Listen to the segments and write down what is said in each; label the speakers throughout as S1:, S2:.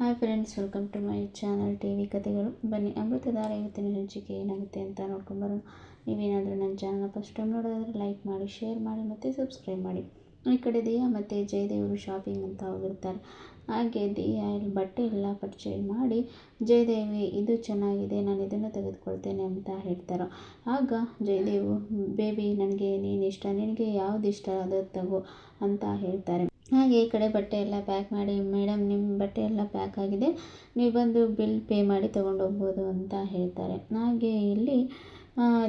S1: Hi friends welcome to my channel T V ಕಥೆಗಳು. ಬನ್ನಿ, ಅಮೃತಧಾರ ಇವತ್ತಿನ ಹಂಚಿಕೆ ಏನಾಗುತ್ತೆ ಅಂತ ನೋಡ್ಕೊಂಬರೋಣ ನೀವೇನಾದರೂ ನನ್ನ ಚಾನಲ್ನ ಫಸ್ಟ್ ಟೈಮ್ ನೋಡೋದಾದರೆ ಲೈಕ್ ಮಾಡಿ ಶೇರ್ ಮಾಡಿ ಮತ್ತು ಸಬ್ಸ್ಕ್ರೈಬ್ ಮಾಡಿ. ಈ ಕಡೆ ದಿಯಾ ಮತ್ತು ಜಯದೇವರು ಶಾಪಿಂಗ್ ಅಂತ ಹೋಗಿರ್ತಾರೆ. ಹಾಗೆ ದಿಯಾ ಇಲ್ಲಿ ಬಟ್ಟೆ ಎಲ್ಲ ಪರ್ಚೇಸ್ ಮಾಡಿ, ಜಯದೇವಿ ಇದು ಚೆನ್ನಾಗಿದೆ, ನಾನು ಇದನ್ನು ತೆಗೆದುಕೊಳ್ತೇನೆ ಅಂತ ಹೇಳ್ತಾರೆ. ಆಗ ಜಯದೇವು, ಬೇಬಿ, ನನಗೆ ನೀನು ಇಷ್ಟ, ನಿನಗೆ ಯಾವ್ದು ಇಷ್ಟ ಅದು ತಗೋ ಅಂತ ಹೇಳ್ತಾರೆ. ಹಾಗೆ ಈ ಕಡೆ ಬಟ್ಟೆ ಎಲ್ಲ ಪ್ಯಾಕ್ ಮಾಡಿ ಮೇಡಮ್ ನಿಮ್ಮ ಬಟ್ಟೆ ಎಲ್ಲ ಪ್ಯಾಕ್ ಆಗಿದೆ, ನೀವು ಬಂದು ಬಿಲ್ ಪೇ ಮಾಡಿ ತೊಗೊಂಡು ಹೋಗ್ಬೋದು ಅಂತ ಹೇಳ್ತಾರೆ. ಹಾಗೆ ಇಲ್ಲಿ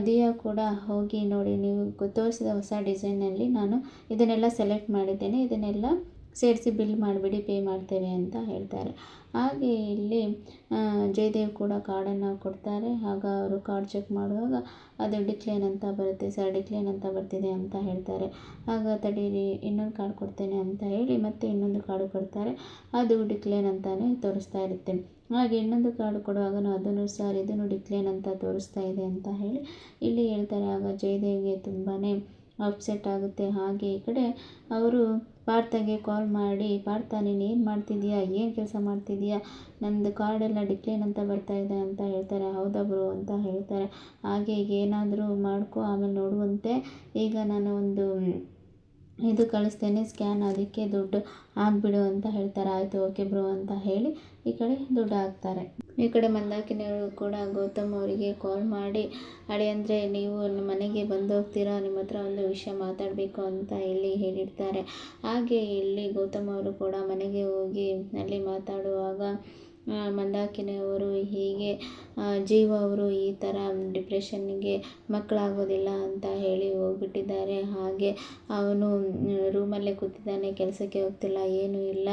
S1: ದಿಯಾ ಕೂಡ ಹೋಗಿ ನೋಡಿ, ನೀವು ತೋರಿಸಿದ ಹೊಸ ಡಿಸೈನಲ್ಲಿ ನಾನು ಇದನ್ನೆಲ್ಲ ಸೆಲೆಕ್ಟ್ ಮಾಡಿದ್ದೇನೆ, ಇದನ್ನೆಲ್ಲ ಸೇರಿಸಿ ಬಿಲ್ ಮಾಡಿಬಿಡಿ ಪೇ ಮಾಡ್ತೇವೆ ಅಂತ ಹೇಳ್ತಾರೆ. ಹಾಗೆ ಇಲ್ಲಿ ಜಯದೇವ್ ಕೂಡ ಕಾರ್ಡನ್ನು ಕೊಡ್ತಾರೆ. ಆಗ ಅವರು ಕಾರ್ಡ್ ಚೆಕ್ ಮಾಡುವಾಗ, ಅದು ಡಿಕ್ಲೈನ್ ಅಂತ ಬರುತ್ತೆ, ಸರ್ ಡಿಕ್ಲೈನ್ ಅಂತ ಬರ್ತಿದೆ ಅಂತ ಹೇಳ್ತಾರೆ. ಆಗ ತಡೀರಿ, ಇನ್ನೊಂದು ಕಾರ್ಡ್ ಕೊಡ್ತೇನೆ ಅಂತ ಹೇಳಿ ಮತ್ತೆ ಇನ್ನೊಂದು ಕಾರ್ಡು ಕೊಡ್ತಾರೆ. ಅದು ಡಿಕ್ಲೈನ್ ಅಂತಲೇ ತೋರಿಸ್ತಾ ಇರುತ್ತೆ. ಹಾಗೆ ಇನ್ನೊಂದು ಕಾರ್ಡ್ ಕೊಡುವಾಗ ಅದನ್ನು, ಸರ್ ಇದನ್ನು ಡಿಕ್ಲೈನ್ ಅಂತ ತೋರಿಸ್ತಾ ಇದೆ ಅಂತ ಹೇಳಿ ಇಲ್ಲಿ ಹೇಳ್ತಾರೆ. ಆಗ ಜಯದೇವ್ಗೆ ತುಂಬಾ ಅಪ್ಸೆಟ್ ಆಗುತ್ತೆ. ಹಾಗೆ ಈ ಕಡೆ ಅವರು ಪಾರ್ಥಗೆ ಕಾಲ್ ಮಾಡಿ, ಪಾರ್ಥ ನೀನು ಏನು ಮಾಡ್ತಿದ್ದೀಯಾ? ಏನು ಕೆಲಸ ಮಾಡ್ತಿದ್ದೀಯಾ? ನಂದು ಕಾರ್ಡೆಲ್ಲ ಡಿಕ್ಲೈನ್ ಅಂತ ಬರ್ತಾ ಇದೆ ಅಂತ ಹೇಳ್ತಾರೆ. ಹೌದಾ ಬ್ರೋ ಅಂತ ಹೇಳ್ತಾರೆ. ಹಾಗೆ ಈಗ ಏನಾದರೂ ಮಾಡ್ಕೊ, ಆಮೇಲೆ ನೋಡುವಂತೆ. ಈಗ ನಾನು ಒಂದು ಇದು ಕಳಿಸ್ತೇನೆ ಸ್ಕ್ಯಾನ್ ಅದಕ್ಕೆ ದುಡ್ಡು ಹಾಕ್ಬಿಡು ಅಂತ ಹೇಳ್ತಾರೆ. ಆಯಿತು ಓಕೆ ಬ್ರೋ ಅಂತ ಹೇಳಿ ಈ ಕಡೆ ದುಡ್ಡು ಹಾಕ್ತಾರೆ. ಈ ಕಡೆ ಮಂದಾಕಿನಿಯವರು ಕೂಡ ಗೌತಮ್ ಅವರಿಗೆ ಕಾಲ್ ಮಾಡಿ ಅಂದರೆ ನೀವು ನಮ್ಮ ಮನೆಗೆ ಬಂದು ಹೋಗ್ತೀರಾ ನಿಮ್ಮ ಹತ್ರ ಒಂದು ವಿಷಯ ಮಾತಾಡಬೇಕು ಅಂತ ಇಲ್ಲಿ ಹೇಳಿರ್ತಾರೆ. ಹಾಗೆ ಇಲ್ಲಿ ಗೌತಮ್ ಅವರು ಕೂಡ ಮನೆಗೆ ಹೋಗಿ ಅಲ್ಲಿ ಮಾತಾಡುವಾಗ ಮಂದಾಕಿನಿಯವರು ಹೀಗೆ ಜೀವ ಅವರು ಈ ಥರ ಡಿಪ್ರೆಷನ್ನಿಗೆ ಮಕ್ಕಳಾಗೋದಿಲ್ಲ ಅಂತ ಹೇಳಿ ಹೋಗ್ಬಿಟ್ಟಿದ್ದಾರೆ. ಹಾಗೆ ಅವನು ರೂಮಲ್ಲೇ ಕೂತಿದ್ದಾನೆ, ಕೆಲಸಕ್ಕೆ ಹೋಗ್ತಿಲ್ಲ, ಏನೂ ಇಲ್ಲ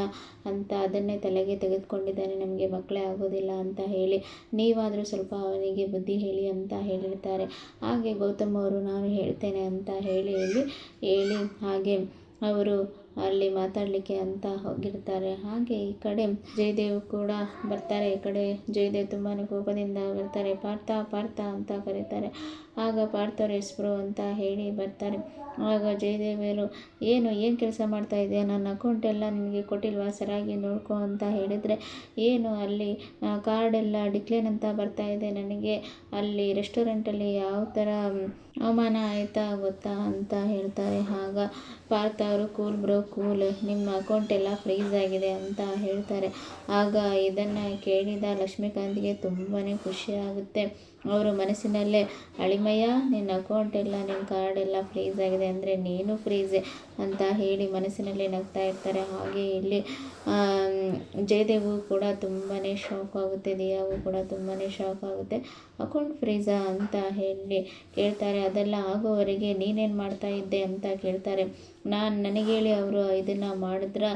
S1: ಅಂತ ಅದನ್ನೇ ತಲೆಗೆ ತೆಗೆದುಕೊಂಡಿದ್ದಾನೆ, ನಮಗೆ ಮಕ್ಕಳೇ ಆಗೋದಿಲ್ಲ ಅಂತ ಹೇಳಿ. ನೀವಾದರೂ ಸ್ವಲ್ಪ ಅವನಿಗೆ ಬುದ್ಧಿ ಹೇಳಿ ಅಂತ ಹೇಳಿರ್ತಾರೆ. ಹಾಗೆ ಗೌತಮ್ ಅವರು, ನಾನು ಹೇಳ್ತೇನೆ ಅಂತ ಹೇಳಿ ಹೇಳಿ ಹೇಳಿ ಹಾಗೆ ಅವರು ಅಲ್ಲಿ ಮಾತಾಡಲಿಕ್ಕೆ ಅಂತ ಹೋಗಿರ್ತಾರೆ. ಹಾಗೆ ಈ ಕಡೆ ಜಯದೇವ್ ಕೂಡ ಬರ್ತಾರೆ. ಈ ಕಡೆ ಜಯದೇವ್ ತುಂಬಾ ಕೋಪದಿಂದ ಬರ್ತಾರೆ. ಪಾರ್ಥ ಪಾರ್ಥ ಅಂತ ಕರೀತಾರೆ. ಆಗ ಪಾರ್ಥವ್ರ ಹೆಸರು ಅಂತ ಹೇಳಿ ಬರ್ತಾರೆ. ಆಗ ಜಯದೇವರು ಏನು ಏನು ಕೆಲಸ ಮಾಡ್ತಾ ಇದೆಯಾ? ನನ್ನ ಅಕೌಂಟ್ ಎಲ್ಲ ನಿನಗೆ ಕೊಟ್ಟಿಲ್ವಾ? ಸರಿಯಾಗಿ ನೋಡ್ಕೊ ಅಂತ ಹೇಳಿದರೆ, ಏನು, ಅಲ್ಲಿ ಕಾರ್ಡೆಲ್ಲ ಡಿಕ್ಲೇನ್ ಅಂತ ಬರ್ತಾ ಇದೆ. ನನಗೆ ಅಲ್ಲಿ ರೆಸ್ಟೋರೆಂಟಲ್ಲಿ ಯಾವ ಥರ ಅವಮಾನ ಆಯಿತಾ ಗೊತ್ತಾ ಅಂತ ಹೇಳ್ತಾರೆ. ಆಗ ಪಾರ್ಥ ಅವರು, ಕೂಲ್ ಬ್ರೋ, ಕೂಲ್. ನಿಮ್ಮ ಅಕೌಂಟ್ ಎಲ್ಲ ಫ್ರೀಸ್ ಆಗಿದೆ ಅಂತ ಹೇಳ್ತಾರೆ. ಆಗ ಇದನ್ನು ಕೇಳಿದ ಲಕ್ಷ್ಮೀಕಾಂತ್ಗೆ ತುಂಬಾ ಖುಷಿ ಆಗುತ್ತೆ. ಅವರು ಮನಸ್ಸಿನಲ್ಲೇ, ಅಳಿಮಯ್ಯ, ನಿನ್ನ ಅಕೌಂಟ್ ಎಲ್ಲ ನಿನ್ನ ಕಾರ್ಡ್ ಎಲ್ಲ ಫ್ರೀಸ್ ಆಗಿದೆ ಅಂದರೆ ನೀನು ಫ್ರೀಸೆ ಅಂತ ಹೇಳಿ ಮನಸ್ಸಿನಲ್ಲಿ ನಗ್ತಾ ಇರ್ತಾರೆ. ಹಾಗೆ ಇಲ್ಲಿ ಜಯದೇವು ಕೂಡ ತುಂಬಾ ಶಾಕ್ ಆಗುತ್ತೆ, ದಿಯಾವು ಕೂಡ ತುಂಬಾ ಶಾಕ್ ಆಗುತ್ತೆ. ಅಕೌಂಟ್ ಫ್ರೀಸಾ ಅಂತ ಹೇಳಿ ಕೇಳ್ತಾರೆ. ಅದೆಲ್ಲ ಆಗೋವರೆಗೆ ನೀನೇನು ಮಾಡ್ತಾ ಇದ್ದೆ ಅಂತ ಕೇಳ್ತಾರೆ. ನಾನು ನನಗೆ ಹೇಳಿ ಅವರು ಇದನ್ನು ಮಾಡಿದ್ರೆ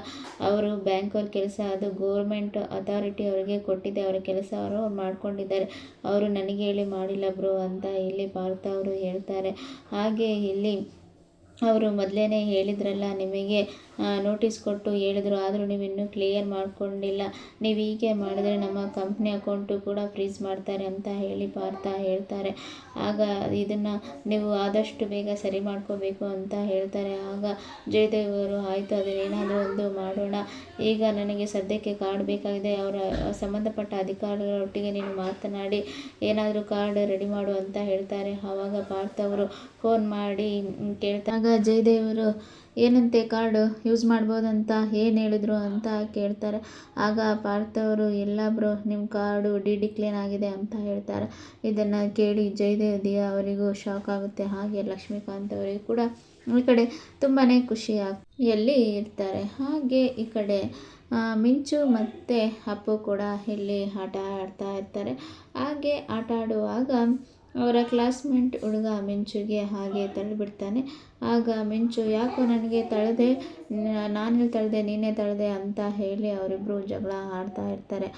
S1: ಅವರು ಬ್ಯಾಂಕವ್ರ ಕೆಲಸ ಅದು ಗೋರ್ಮೆಂಟ್ ಅಥಾರಿಟಿ ಅವರಿಗೆ ಕೊಟ್ಟಿದ್ದೆ ಅವರ ಕೆಲಸ ಅವರು ಮಾಡ್ಕೊಂಡಿದ್ದಾರೆ. ಅವರು ನನಗೆ ಹೇಳಿ ಮಾಡಿಲ್ಲ ಬ್ರೋ ಅಂತ ಇಲ್ಲಿ ಪಾರ್ಥ ಅವರು ಹೇಳ್ತಾರೆ. ಹಾಗೆ ಇಲ್ಲಿ ಅವರು ಮೊದಲೇ ಹೇಳಿದ್ರಲ್ಲ ನಿಮಗೆ ನೋಟಿಸ್ ಕೊಟ್ಟು ಹೇಳಿದ್ರು, ಆದರೂ ನೀವು ಇನ್ನೂ ಕ್ಲಿಯರ್ ಮಾಡಿಕೊಂಡಿಲ್ಲ. ನೀವು ಹೀಗೆ ಮಾಡಿದ್ರೆ ನಮ್ಮ ಕಂಪ್ನಿ ಅಕೌಂಟು ಕೂಡ ಫ್ರೀಸ್ ಮಾಡ್ತಾರೆ ಅಂತ ಹೇಳಿ ಪಾರ್ಥ ಹೇಳ್ತಾರೆ. ಆಗ ಇದನ್ನು ನೀವು ಆದಷ್ಟು ಬೇಗ ಸರಿ ಮಾಡ್ಕೋಬೇಕು ಅಂತ ಹೇಳ್ತಾರೆ. ಆಗ ಜಯದೇವರು ಆಯಿತು ಅದನ್ನೇನಾದರೂ ಒಂದು ಮಾಡೋಣ. ಈಗ ನನಗೆ ಸದ್ಯಕ್ಕೆ ಕಾರ್ಡ್ ಬೇಕಾಗಿದೆ. ಅವರ ಸಂಬಂಧಪಟ್ಟ ಅಧಿಕಾರಿಗಳೊಟ್ಟಿಗೆ ನೀನು ಮಾತನಾಡಿ, ಏನಾದರೂ ಕಾರ್ಡ್ ರೆಡಿ ಮಾಡು ಅಂತ ಹೇಳ್ತಾರೆ. ಆವಾಗ ಪಾರ್ಥ ಅವರು ಫೋನ್ ಮಾಡಿ ಕೇಳ್ತಾಗ ಜಯದೇವರು ಏನಂತೆ ಕಾರ್ಡು? ಯೂಸ್ ಮಾಡ್ಬೋದಂತ? ಏನು ಹೇಳಿದ್ರು ಅಂತ ಕೇಳ್ತಾರೆ. ಆಗ ಪಾರ್ಥವರು, ಇಲ್ಲ ಬ್ರೋ ನಿಮ್ಮ ಕಾರ್ಡು ಡಿ ಡಿಕ್ಲೇನ್ ಆಗಿದೆ ಅಂತ ಹೇಳ್ತಾರೆ. ಇದನ್ನು ಕೇಳಿ ಜಯದೇವ್ ಅವರಿಗೂ ಶಾಕ್ ಆಗುತ್ತೆ. ಹಾಗೆ ಲಕ್ಷ್ಮೀಕಾಂತ್ ಅವರಿಗೂ ಕೂಡ ಈ ಕಡೆ ತುಂಬಾ ಖುಷಿ ಎಲ್ಲಿ ಇರ್ತಾರೆ. ಹಾಗೆ ಈ ಕಡೆ ಮಿಂಚು ಮತ್ತು ಅಪ್ಪು ಕೂಡ ಇಲ್ಲಿ ಆಟ ಆಡ್ತಾ ಇರ್ತಾರೆ. ಹಾಗೆ ಆಟ ಆಡುವಾಗ ಅವರ ಕ್ಲಾಸ್ಮೇಟ್ ಹುಡುಗ ಮಿಂಚುಗೆ ಹಾಗೆ ತಳ್ಳಿಬಿಡ್ತಾನೆ. ಆಗ ಮಿಂಚು, ಯಾಕೋ ನನಗೆ ತಳೆದೆ, ನಾನೇ ತಳೆದೆ, ನೀನೇ ತಳೆದೆ ಅಂತ ಹೇಳಿ ಅವರಿಬ್ಬರು ಜಗಳ ಆಡ್ತಾ ಇರ್ತಾರೆ.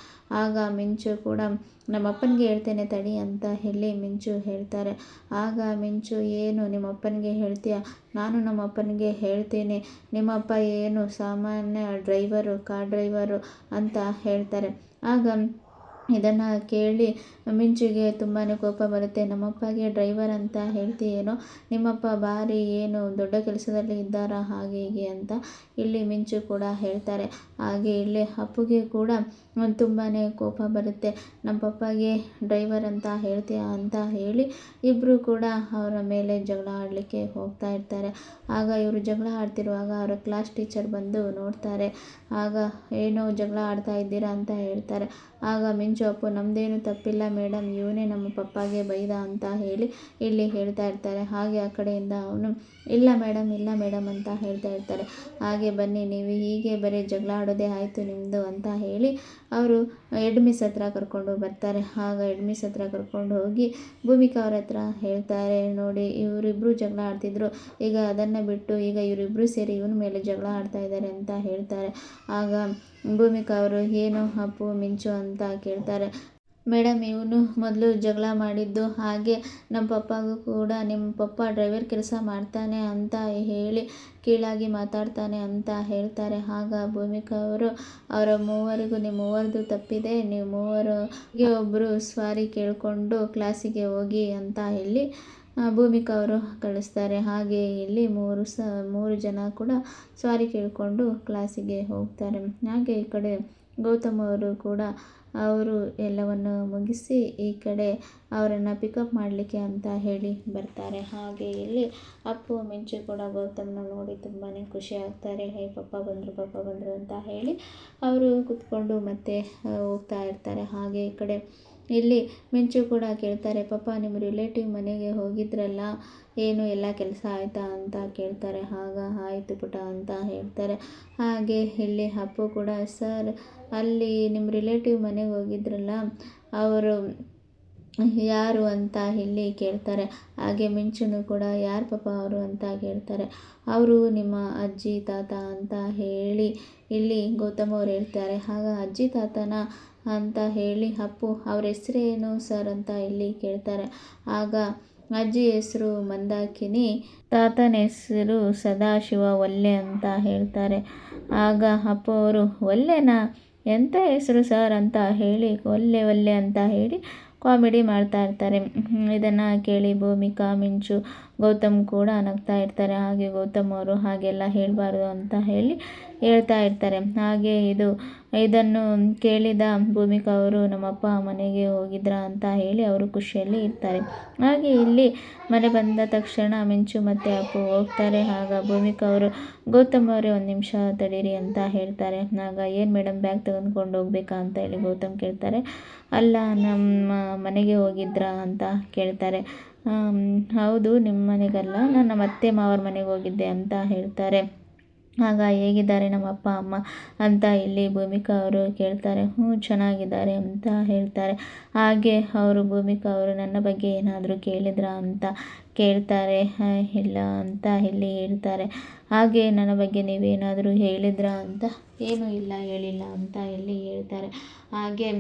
S1: ಆಗ ಮಿಂಚು ಕೂಡ, ನಮ್ಮಪ್ಪನಿಗೆ ಹೇಳ್ತೇನೆ ತಡಿ ಅಂತ ಹೇಳಿ ಮಿಂಚು ಹೇಳ್ತಾರೆ. ಆಗ ಮಿಂಚು, ಏನು ನಿಮ್ಮಪ್ಪನಿಗೆ ಹೇಳ್ತೀಯ? ನಾನು ನಮ್ಮಪ್ಪನಿಗೆ ಹೇಳ್ತೀನಿ. ನಿಮ್ಮಪ್ಪ ಏನು ಸಾಮಾನ್ಯ ಡ್ರೈವರು, ಕಾರ್ ಡ್ರೈವರು ಅಂತ ಹೇಳ್ತಾರೆ. ಆಗ ಇದನ್ನು ಕೇಳಿ ಮಿಂಚುಗೆ ತುಂಬಾ ಕೋಪ ಬರುತ್ತೆ. ನಮ್ಮಪ್ಪಗೆ ಡ್ರೈವರ್ ಅಂತ ಹೇಳ್ತೀಯೇನೋ, ನಿಮ್ಮಪ್ಪ ಭಾರಿ ಏನು ದೊಡ್ಡ ಕೆಲಸದಲ್ಲಿ ಇದ್ದಾರಾ ಹಾಗೆ ಹೀಗೆ ಅಂತ ಇಲ್ಲಿ ಮಿಂಚು ಕೂಡ ಹೇಳ್ತಾರೆ. ಹಾಗೆ ಇಲ್ಲಿ ಅಪ್ಪುಗೆ ಕೂಡ ತುಂಬಾ ಕೋಪ ಬರುತ್ತೆ. ನಮ್ಮ ಪಪ್ಪಗೆ ಡ್ರೈವರ್ ಅಂತ ಹೇಳ್ತೀಯ ಅಂತ ಹೇಳಿ ಇಬ್ಬರು ಕೂಡ ಅವರ ಮೇಲೆ ಜಗಳ ಆಡಲಿಕ್ಕೆ ಹೋಗ್ತಾ ಇರ್ತಾರೆ. ಆಗ ಇವರು ಜಗಳ ಆಡ್ತಿರುವಾಗ ಅವರ ಕ್ಲಾಸ್ ಟೀಚರ್ ಬಂದು ನೋಡ್ತಾರೆ. ಆಗ, ಏನೋ ಜಗಳ ಆಡ್ತಾ ಇದ್ದೀರಾ? ಅಂತ ಹೇಳ್ತಾರೆ. ಆಗ ಮಿಂಚು ಅಪ್ಪು ನಮ್ಮದೇನು ತಪ್ಪಿಲ್ಲ ಮೇಡಮ್ ಇವನೇ ನಮ್ಮ ಪಪ್ಪಾಗೆ ಬೈದ ಅಂತ ಹೇಳಿ ಇಲ್ಲಿ ಹೇಳ್ತಾ ಇರ್ತಾರೆ. ಹಾಗೆ ಆ ಕಡೆಯಿಂದ ಅವನು, ಇಲ್ಲ ಮೇಡಮ್ ಇಲ್ಲ ಮೇಡಮ್ ಅಂತ ಹೇಳ್ತಾ ಇರ್ತಾರೆ. ಹಾಗೆ ಬನ್ನಿ, ನೀವು ಹೀಗೆ ಬರೀ ಜಗಳ ಆಡೋದೇ ಆಯಿತು ನಿಮ್ಮದು ಅಂತ ಹೇಳಿ ಅವರು ಎಡ್ಮಿಸ್ ಮಿಸ್ ಹತ್ರ ಕರ್ಕೊಂಡು ಬರ್ತಾರೆ. ಆಗ ಎಡ್ಮಿಸ್ ಮಿಸ್ ಹತ್ರ ಕರ್ಕೊಂಡು ಹೋಗಿ ಭೂಮಿಕಾ ಅವ್ರ ಹತ್ರ ಹೇಳ್ತಾರೆ, ನೋಡಿ ಇವರಿಬ್ಬರು ಜಗಳ ಆಡ್ತಿದ್ರು, ಈಗ ಅದನ್ನು ಬಿಟ್ಟು ಈಗ ಇವರಿಬ್ಬರು ಸೇರಿ ಇವನ ಮೇಲೆ ಜಗಳ ಆಡ್ತಾ ಇದ್ದಾರೆ ಅಂತ ಹೇಳ್ತಾರೆ. ಆಗ ಭೂಮಿಕಾ ಅವರು, ಏನು ಅಪ್ಪು, ಮಿಂಚು ಅಂತ ಕೇಳ್ತಾರೆ ಮೇಡಮ್ ಇವನು ಮೊದಲು ಜಗಳ ಮಾಡಿದ್ದು ಹಾಗೆ ನಮ್ಮ ಪಪ್ಪಾಗೂ ಕೂಡ. ನಿಮ್ಮ ಪಪ್ಪ ಡ್ರೈವರ್ ಕೆಲಸ ಮಾಡ್ತಾನೆ ಅಂತ ಹೇಳಿ ಕೀಳಾಗಿ ಮಾತಾಡ್ತಾನೆ ಅಂತ ಹೇಳ್ತಾರೆ. ಆಗ ಭೂಮಿಕಾ ಅವರು, ಅವರ ಮೂವರಿಗೂ ನಿಮ್ಮ ಮೂವರದು ತಪ್ಪಿದೆ. ನೀವು ಮೂವರಿಗೆ ಒಬ್ಬರು ಸ್ವಾರಿ ಕೇಳಿಕೊಂಡು ಕ್ಲಾಸಿಗೆ ಹೋಗಿ ಅಂತ ಹೇಳಿ ಭೂಮಿಕಾ ಅವರು ಕಳಿಸ್ತಾರೆ. ಹಾಗೆ ಇಲ್ಲಿ ಮೂರು ಸ, ಮೂರು ಜನ ಕೂಡ ಸ್ವಾರಿ ಕೇಳಿಕೊಂಡು ಕ್ಲಾಸಿಗೆ ಹೋಗ್ತಾರೆ. ಹಾಗೆ ಈ ಕಡೆ ಗೌತಮ್ ಅವರು ಕೂಡ ಅವರು ಎಲ್ಲವನ್ನು ಮುಗಿಸಿ ಈ ಕಡೆ ಅವರನ್ನು ಪಿಕಪ್ ಮಾಡಲಿಕ್ಕೆ ಅಂತ ಹೇಳಿ ಬರ್ತಾರೆ. ಹಾಗೆ ಇಲ್ಲಿ ಅಪ್ಪು, ಮಿಂಚು ಕೂಡ ಗೌತಮ್ನ ನೋಡಿ ತುಂಬಾ ಖುಷಿ ಆಗ್ತಾರೆ. ಹೇ ಪಪ್ಪ ಬಂದರು ಪಪ್ಪ ಬಂದರು ಅಂತ ಹೇಳಿ ಅವರು ಕೂತ್ಕೊಂಡು ಮತ್ತೆ ಹೋಗ್ತಾ ಇರ್ತಾರೆ. ಹಾಗೆ ಈ ಕಡೆ ಇಲ್ಲಿ ಮಿಂಚು ಕೂಡ ಕೇಳ್ತಾರೆ ಪಾಪ ನಿಮ್ಮ ರಿಲೇಟಿವ್ ಮನೆಗೆ ಹೋಗಿದ್ರಲ್ಲ, ಏನು ಎಲ್ಲ ಕೆಲಸ ಆಯಿತಾ ಅಂತ ಕೇಳ್ತಾರೆ ಆಗ ಆಯಿತು ಪುಟ ಅಂತ ಹೇಳ್ತಾರೆ. ಹಾಗೆ ಇಲ್ಲಿ ಅಪ್ಪು ಕೂಡ, ಸರ್, ಅಲ್ಲಿ ನಿಮ್ಮ ರಿಲೇಟಿವ್ ಮನೆಗೆ ಹೋಗಿದ್ರಲ್ಲ, ಅವರು ಯಾರು ಅಂತ ಇಲ್ಲಿ ಕೇಳ್ತಾರೆ. ಹಾಗೆ ಮಿಂಚುನು ಕೂಡ ಯಾರು ಪಾಪ ಅವರು ಅಂತ ಕೇಳ್ತಾರೆ. ಅವರು ನಿಮ್ಮ ಅಜ್ಜಿ, ತಾತ ಅಂತ ಹೇಳಿ ಇಲ್ಲಿ ಗೌತಮ್ ಅವ್ರು ಹೇಳ್ತಾರೆ. ಆಗ ಅಜ್ಜಿ, ತಾತನ ಅಂತ ಹೇಳಿ ಅಪ್ಪು ಅವ್ರ ಹೆಸರೇನು ಸರ್ ಅಂತ ಇಲ್ಲಿ ಕೇಳ್ತಾರೆ. ಆಗ ಅಜ್ಜಿ ಹೆಸರು ಮಂದಾಕಿನಿ, ತಾತನ ಹೆಸರು ಸದಾಶಿವ ಒಲ್ಲೆ ಅಂತ ಹೇಳ್ತಾರೆ. ಆಗ ಅಪ್ಪ ಅವರು ಒಲ್ಲೆನಾ ಎಂಥ ಹೆಸರು ಸರ್? ಅಂತ ಹೇಳಿ ಒಲ್ಲೆ ಒಲ್ಲೆ ಅಂತ ಹೇಳಿ ಕಾಮಿಡಿ ಮಾಡ್ತಾ ಇರ್ತಾರೆ. ಇದನ್ನು ಕೇಳಿ ಭೂಮಿಕಾ ಮಿಂಚು ಗೌತಮ್ ಕೂಡ ನಗ್ತಾ ಇರ್ತಾರೆ. ಹಾಗೆ ಗೌತಮ್ ಅವರು ಹಾಗೆಲ್ಲ ಹೇಳಬಾರ್ದು ಅಂತ ಹೇಳಿ ಹೇಳ್ತಾ ಇರ್ತಾರೆ. ಹಾಗೆ ಇದು, ಇದನ್ನು ಕೇಳಿದ ಭೂಮಿಕಾ ಅವರು ನಮ್ಮಪ್ಪ ಮನೆಗೆ ಹೋಗಿದ್ರಾ ಅಂತ ಹೇಳಿ ಅವರು ಖುಷಿಯಲ್ಲಿ ಇರ್ತಾರೆ. ಹಾಗೆ ಇಲ್ಲಿ ಮನೆ ಬಂದ ತಕ್ಷಣ ಮಿಂಚು ಮತ್ತು ಅಪ್ಪು ಹೋಗ್ತಾರೆ. ಆಗ ಭೂಮಿಕಾ ಅವರು, ಗೌತಮ್ ಅವರೇ ಒಂದು ನಿಮಿಷ ತಡೀರಿ ಅಂತ ಹೇಳ್ತಾರೆ. ಆಗ ಏನು ಮೇಡಮ್ ಬ್ಯಾಗ್ ತೆಗೆದುಕೊಂಡು ಹೋಗ್ಬೇಕಾ ಅಂತ ಹೇಳಿ ಗೌತಮ್ ಕೇಳ್ತಾರೆ. ಅಲ್ಲ, ನಮ್ಮ ಮನೆಗೆ ಹೋಗಿದ್ರಾ ಅಂತ ಕೇಳ್ತಾರೆ. ಹೌದು ನಿಮ್ಮ ಮನೆಗಲ್ಲ. ನಾನು ನಮ್ಮ ಅತ್ತೆ ಮಾವರ ಮನೆಗೆ ಹೋಗಿದ್ದೆ ಅಂತ ಹೇಳ್ತಾರೆ. ಆಗ ಹೇಗಿದ್ದಾರೆ ನಮ್ಮ ಅಪ್ಪ, ಅಮ್ಮ ಅಂತ ಇಲ್ಲಿ ಭೂಮಿಕಾ ಅವರು ಕೇಳ್ತಾರೆ. ಹ್ಞೂ ಚೆನ್ನಾಗಿದ್ದಾರೆ ಅಂತ ಹೇಳ್ತಾರೆ. ಹಾಗೆ ಅವರು ಭೂಮಿಕಾ ಅವರು ನನ್ನ ಬಗ್ಗೆ ಏನಾದರೂ ಕೇಳಿದ್ರಾ ಅಂತ ಕೇಳ್ತಾರೆ. ಇಲ್ಲ ಅಂತ ಇಲ್ಲಿ ಹೇಳ್ತಾರೆ. ಹಾಗೆ ನನ್ನ ಬಗ್ಗೆ ನೀವೇನಾದರೂ ಹೇಳಿದ್ರಾ ಅಂತ ಏನೂ ಇಲ್ಲ, ಹೇಳಿಲ್ಲ ಅಂತ ಇಲ್ಲಿ ಹೇಳ್ತಾರೆ. ಹಾಗೆ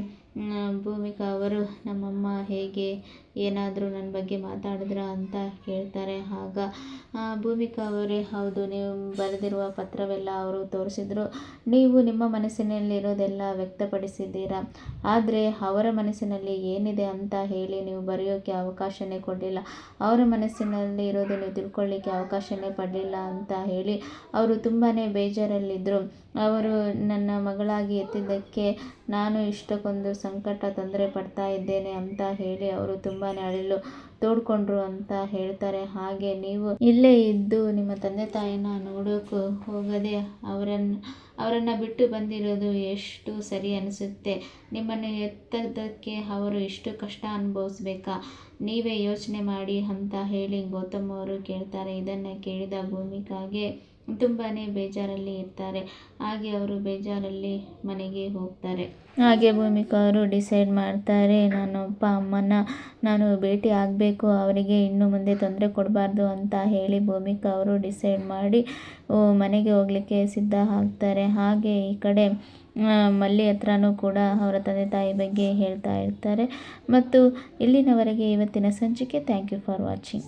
S1: ಭೂಮಿಕಾ ಅವರು, ನಮ್ಮಮ್ಮ ಹೇಗೆ ಏನಾದರೂ ನನ್ನ ಬಗ್ಗೆ ಮಾತಾಡಿದ್ರಾ ಅಂತ ಕೇಳ್ತಾರೆ ಆಗ ಭೂಮಿಕಾ ಅವರೇ, ಹೌದು, ನೀವು ಬರೆದಿರುವ ಪತ್ರವೆಲ್ಲ ಅವರು ತೋರಿಸಿದ್ರು. ನೀವು ನಿಮ್ಮ ಮನಸ್ಸಿನಲ್ಲಿರೋದೆಲ್ಲ ವ್ಯಕ್ತಪಡಿಸಿದ್ದೀರಾ? ಆದರೆ ಅವರ ಮನಸ್ಸಿನಲ್ಲಿ ಏನಿದೆ ಅಂತ ಹೇಳಿ ನೀವು ಬರೆಯೋಕ್ಕೆ ಅವಕಾಶನೇ ಕೊಡಲಿಲ್ಲ. ಅವರ ಮನಸ್ಸಿನಲ್ಲಿ ಇರೋದು ನೀವು ತಿಳ್ಕೊಳ್ಳಿಕ್ಕೆ ಅವಕಾಶನೇ ಪಡಲಿಲ್ಲ ಅಂತ ಹೇಳಿ ಅವರು ತುಂಬಾ ಬೇಜಾರಲ್ಲಿದ್ದರು ಅವರು, ನನ್ನ ಮಗಳಾಗಿ ಎತ್ತಿದ್ದಕ್ಕೆ ನಾನು ಇಷ್ಟಕ್ಕೊಂದು ಸಂಕಟ ತೊಂದರೆ ಪಡ್ತಾ ಇದ್ದೇನೆ ಅಂತ ಹೇಳಿ ಅವರು ತುಂಬಾ ಅಳಲು ತೋಡ್ಕೊಂಡ್ರು ಅಂತ ಹೇಳ್ತಾರೆ. ಹಾಗೆ ನೀವು ಇಲ್ಲೇ ಇದ್ದು ನಿಮ್ಮ ತಂದೆ ತಾಯಿನ ನೋಡೋಕೆ ಹೋಗದೆ ಅವರನ್ನು ಅವರನ್ನು ಬಿಟ್ಟು ಬಂದಿರೋದು ಎಷ್ಟು ಸರಿ ಅನಿಸುತ್ತೆ? ನಿಮ್ಮನ್ನು ಎತ್ತದಕ್ಕೆ ಅವರು ಇಷ್ಟು ಕಷ್ಟ ಅನುಭವಿಸ್ಬೇಕಾ? ನೀವೇ ಯೋಚನೆ ಮಾಡಿ ಅಂತ ಹೇಳಿ ಗೌತಮ್ ಅವರು ಕೇಳ್ತಾರೆ. ಇದನ್ನು ಕೇಳಿದ ಭೂಮಿಕಾಗೆ ತುಂಬಾ ಬೇಜಾರಲ್ಲಿ ಇರ್ತಾರೆ. ಹಾಗೆ ಅವರು ಬೇಜಾರಲ್ಲಿ ಮನೆಗೆ ಹೋಗ್ತಾರೆ. ಹಾಗೆ ಭೂಮಿಕಾ ಅವರು ಡಿಸೈಡ್ ಮಾಡ್ತಾರೆ, ನಾನು ಅಪ್ಪ, ಅಮ್ಮನ, ನಾನು ಭೇಟಿ ಆಗಬೇಕು, ಅವರಿಗೆ ಇನ್ನು ಮುಂದೆ ತೊಂದರೆ ಕೊಡಬಾರ್ದು ಅಂತ ಹೇಳಿ ಭೂಮಿಕಾ ಅವರು ಡಿಸೈಡ್ ಮಾಡಿ ಮನೆಗೆ ಹೋಗಲಿಕ್ಕೆ ಸಿದ್ಧ ಆಗ್ತಾರೆ. ಹಾಗೆ ಈ ಕಡೆ ಮಲ್ಲಿ ಹತ್ರನೂ ಕೂಡ ಅವರ ತಂದೆ ತಾಯಿ ಬಗ್ಗೆ ಹೇಳ್ತಾ ಇರ್ತಾರೆ. ಮತ್ತು ಇಲ್ಲಿನವರೆಗೆ ಇವತ್ತಿನ ಸಂಚಿಕೆ. Thank you for watching.